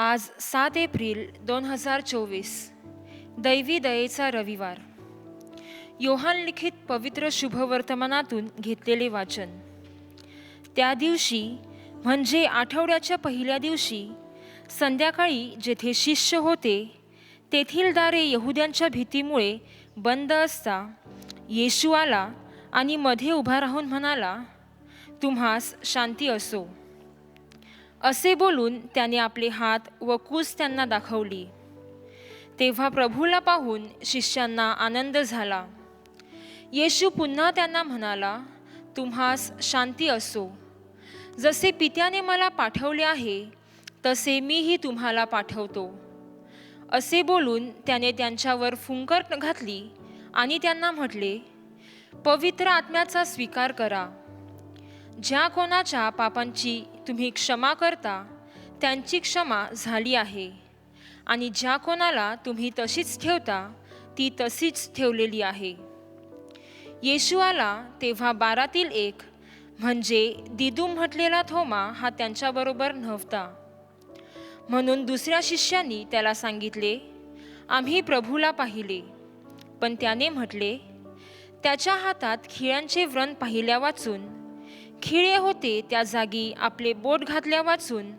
आज सात एप्रिल दोन हजार चोवीस. दैवी दयेचा रविवार. योहान लिखित पवित्र शुभवर्तमानातून घेतलेले वाचन. त्या दिवशी म्हणजे आठवड्याच्या पहिल्या दिवशी संध्याकाळी जेथे शिष्य होते तेथील दारे यहुद्यांच्या भीतीमुळे बंद असता येशू आला आणि मध्ये उभा राहून म्हणाला तुम्हास शांती असो. असे बोलून त्याने आपले हात व कूस त्यांना दाखवली. तेव्हा प्रभूला पाहून शिष्यांना आनंद झाला. येशू पुन्हा त्यांना म्हणाला तुम्हास शांती असो. जसे पित्याने मला पाठवले आहे तसे मीही तुम्हाला पाठवतो. असे बोलून त्याने त्यांच्यावर फुंकर घातली आणि त्यांना म्हटले पवित्र आत्म्याचा स्वीकार करा. ज्या कोणाच्या पापांची तुम्ही क्षमा करता त्यांची क्षमा झाली आहे. आणि ज्या कोणाला तुम्ही तशीच ठेवता ती तशीच ठेवलेली आहे. येशुआला तेव्हा बारातील एक म्हणजे दिदू म्हटलेला थोमा हा त्यांच्याबरोबर नव्हता. म्हणून दुसऱ्या शिष्यांनी त्याला सांगितले आम्ही प्रभूला पाहिले. पण त्याने म्हटले त्याच्या हातात खिळ्यांचे व्रण पाहिल्या वाचून खिळे होते त्या जागी आपले बोट घातल्या वाचून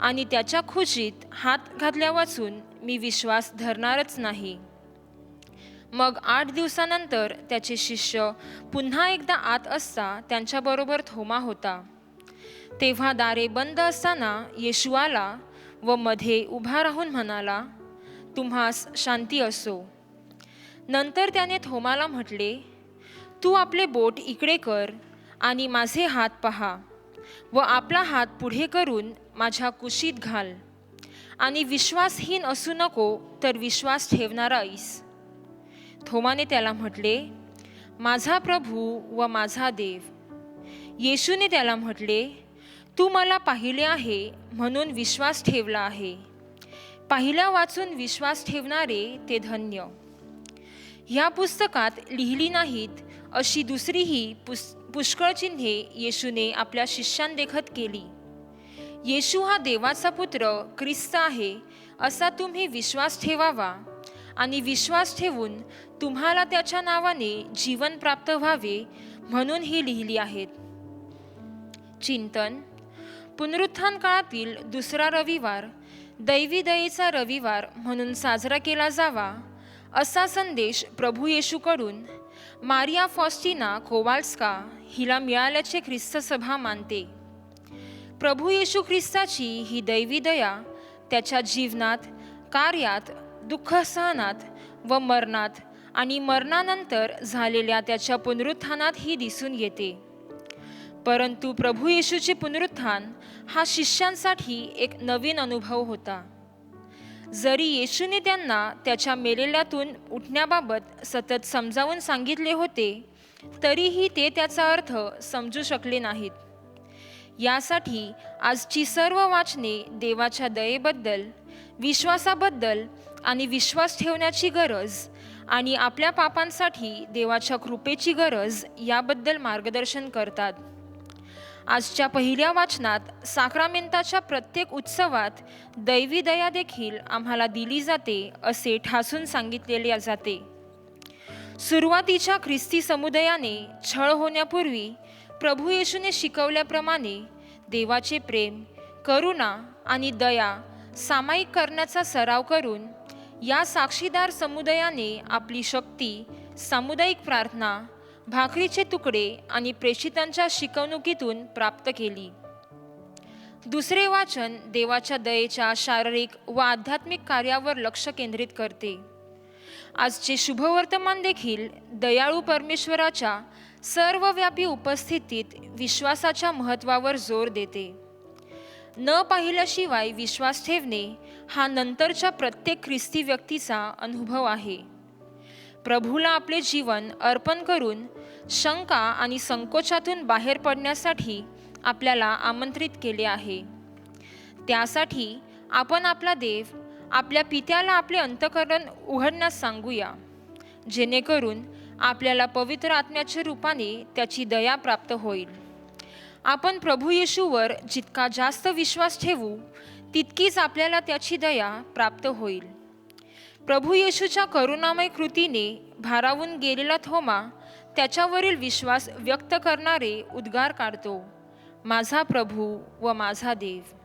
आणि त्याच्या खुशीत हात घातल्या वाचून मी विश्वास धरणारच नाही. मग आठ दिवसानंतर त्याचे शिष्य पुन्हा एकदा आत असता त्यांच्याबरोबर थोमा होता. तेव्हा दारे बंद असताना येशू आला व मध्ये उभा राहून म्हणाला तुम्हास शांती असो. नंतर त्याने थोमाला म्हटले तू आपले बोट इकडे कर आणि माझे हात पहा. व आपला हात पुढे करून माझ्या कुशीत घाल. आणि विश्वासहीन असू नको तर विश्वास ठेवणारा ऐस. थोमाने त्याला म्हटले माझा प्रभू व माझा देव. येशूने त्याला म्हटले तू मला पाहिले आहे म्हणून विश्वास ठेवला आहे. पाहिल्या वाचून विश्वास ठेवणारे ते धन्य. ह्या पुस्तकात लिहिली नाहीत अशी दुसरीही पुस्त पुष्कळ चिन्हे येशूने आपल्या शिष्यांदेखत केली. येशू हा देवाचा पुत्र ख्रिस्त आहे असा तुम्ही विश्वास ठेवावा आणि विश्वास ठेवून तुम्हाला त्याच्या नावाने जीवन प्राप्त व्हावे म्हणून ही लिहिली आहेत. चिंतन. पुनरुत्थान काळातील दुसरा रविवार दैवी दयेचा रविवार म्हणून साजरा केला जावा असा संदेश प्रभू येशूकडून मारिया फॉस्टिना कोवाल्स्का हिला मिळाल्याचे ख्रिस्त सभा मानते. प्रभू येशू ख्रिस्ताची ही दैवी दया त्याच्या जीवनात कार्यात दुःख सहनात व मरणात आणि मरणानंतर झालेल्या त्याच्या पुनरुत्थानात ही दिसून येते. परंतु प्रभू येशूचे पुनरुत्थान हा शिष्यांसाठी एक नवीन अनुभव होता. जरी येशूने त्यांना त्याच्या मेलेल्यातून उठण्याबाबत सतत समजावून सांगितले होते तरीही ते त्याचा अर्थ समजू शकले नाहीत. यासाठी आजची सर्व वाचने देवाच्या दयेबद्दल विश्वासाबद्दल आणि विश्वास ठेवण्याची गरज आणि आपल्या पापांसाठी देवाच्या कृपेची गरज याबद्दल मार्गदर्शन करतात. आजच्या पहिल्या वाचनात साक्रामेंताच्या प्रत्येक उत्सवात दैवी दया देखील आम्हाला दिली जाते असे ठासून सांगितलेले जाते. सुरुवातीच्या ख्रिस्ती समुदायाने छळ होण्यापूर्वी प्रभू येशूने शिकवल्याप्रमाणे देवाचे प्रेम करुणा आणि दया सामायिक करण्याचा सराव करून या साक्षीदार समुदायाने आपली शक्ती सामुदायिक प्रार्थना भाकरीचे तुकडे आणि प्रेषितांच्या शिकवणुकीतून प्राप्त केली. दुसरे वाचन देवाच्या दयेच्या शारीरिक व आध्यात्मिक कार्यावर लक्ष केंद्रित करते. आजचे शुभवर्तमान देखील दयाळू परमेश्वराच्या सर्वव्यापी उपस्थितीत विश्वासाच्या महत्त्वावर जोर देते. न पाहिल्याशिवाय विश्वास ठेवणे हा नंतरच्या प्रत्येक ख्रिस्ती व्यक्तीचा अनुभव आहे. प्रभूला आपले जीवन अर्पण करून शंका आणि संकोचातून बाहेर पडण्यासाठी आपल्याला आमंत्रित केले आहे. त्यासाठी आपण आपला देव आपल्या पित्याला आपले अंतकरण उघडण्यास सांगूया. जेणेकरून आपल्याला पवित्र आत्म्याच्या रूपाने त्याची दया प्राप्त होईल. आपण प्रभू येशूवर जितका जास्त विश्वास ठेवू तितकीच आपल्याला त्याची दया प्राप्त होईल. प्रभू येशूच्या करुणामय कृतीने भारावून गेलेला थोमा त्याच्यावरील विश्वास व्यक्त करणारे उद्गार काढतो. माझा प्रभू व माझा देव.